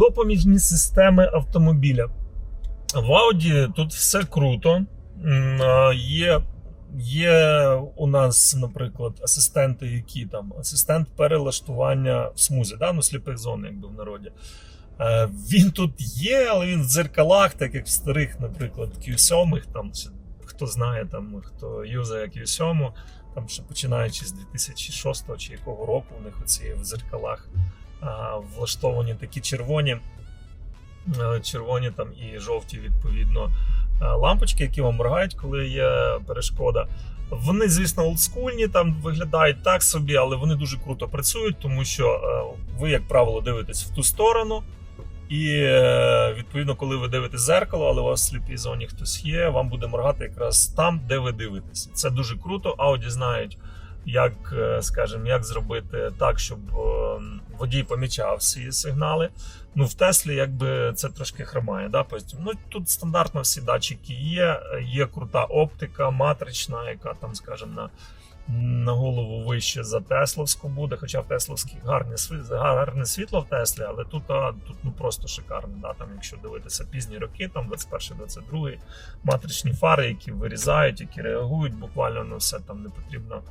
Допоміжні системи автомобіля. В Audi тут все круто. Є, є у нас, наприклад, асистенти, які там асистент перелаштування в смузі, да? ну, сліпих зон, якби в народі. Е, Він тут є, але він в дзеркалах, так як в старих, наприклад, Q7, там, хто знає, там, хто юзає Q7, там ще починаючи з 2006 чи якого року у них оці в дзеркалах влаштовані такі червоні, е, червоні там і жовті, відповідно, е, лампочки, які вам моргають, коли є перешкода. Вони, звісно, олдскульні, там виглядають так собі, але вони дуже круто працюють, тому що е, ви, як правило, дивитесь в ту сторону. І відповідно, коли ви дивитесь зеркало, але у вас в сліпій зоні хтось є, вам буде моргати якраз там, де ви дивитесь. Це дуже круто. Audi знають, як, е, скажімо, як зробити так, щоб е, водій помічав всі сигнали. Ну, в Теслі якби це трошки хромає. Да? Ну, тут стандартно всі датчики є, є крута оптика, матрична, яка там, скажімо, на, на голову вище за Тесловську буде. Хоча в Тесловській гарне, сві- гарне світло в Теслі, але тут, а, тут ну, просто шикарно. Да? Там, якщо дивитися пізні роки, там 21-22, матричні фари, які вирізають, які реагують буквально на все там не потрібно.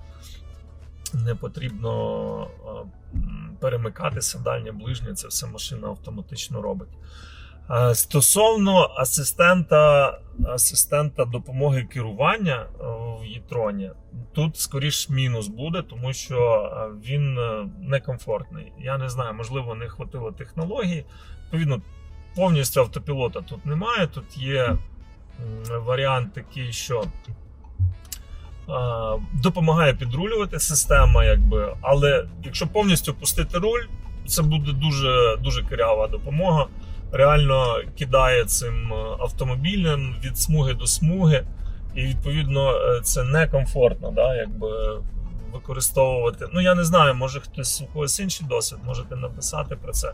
Не потрібно м, перемикатися дальнє ближнє, це все машина автоматично робить. Стосовно асистента, асистента допомоги керування е, в Єтроні, тут скоріш мінус буде, тому що е, він е, некомфортний. Я не знаю, можливо, не хватило технології. Відповідно, повністю автопілота тут немає. Тут є варіант такий, що допомагає підрулювати система, якби, але якщо повністю пустити руль, це буде дуже, дуже кирява допомога. Реально кидає цим е, автомобілем від смуги до смуги, і відповідно е, це некомфортно, да, якби використовувати. Ну я не знаю, може хтось у когось інший досвід, можете написати про це.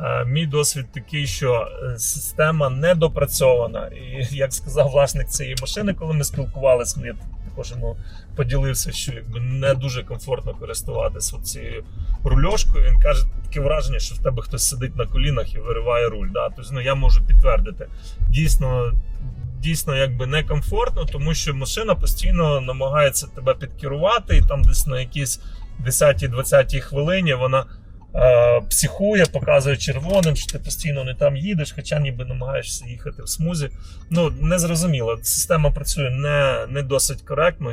Е, Мій досвід такий, що е, система недопрацьована. І як сказав власник цієї машини, коли ми спілкувалися, я також йому поділився, що якби не дуже комфортно користуватися цією рульошкою. Він каже, таке враження, що в тебе хтось сидить на колінах і вириває руль. Да? Тобто, ну, я можу підтвердити. Дійсно, дійсно якби некомфортно, тому що машина постійно намагається тебе підкерувати, і там десь на якійсь 10-20 хвилині вона. е, Психує, показує червоним, що ти постійно не там їдеш, хоча ніби намагаєшся їхати в смузі. Ну незрозуміло. Система працює не, не досить коректно.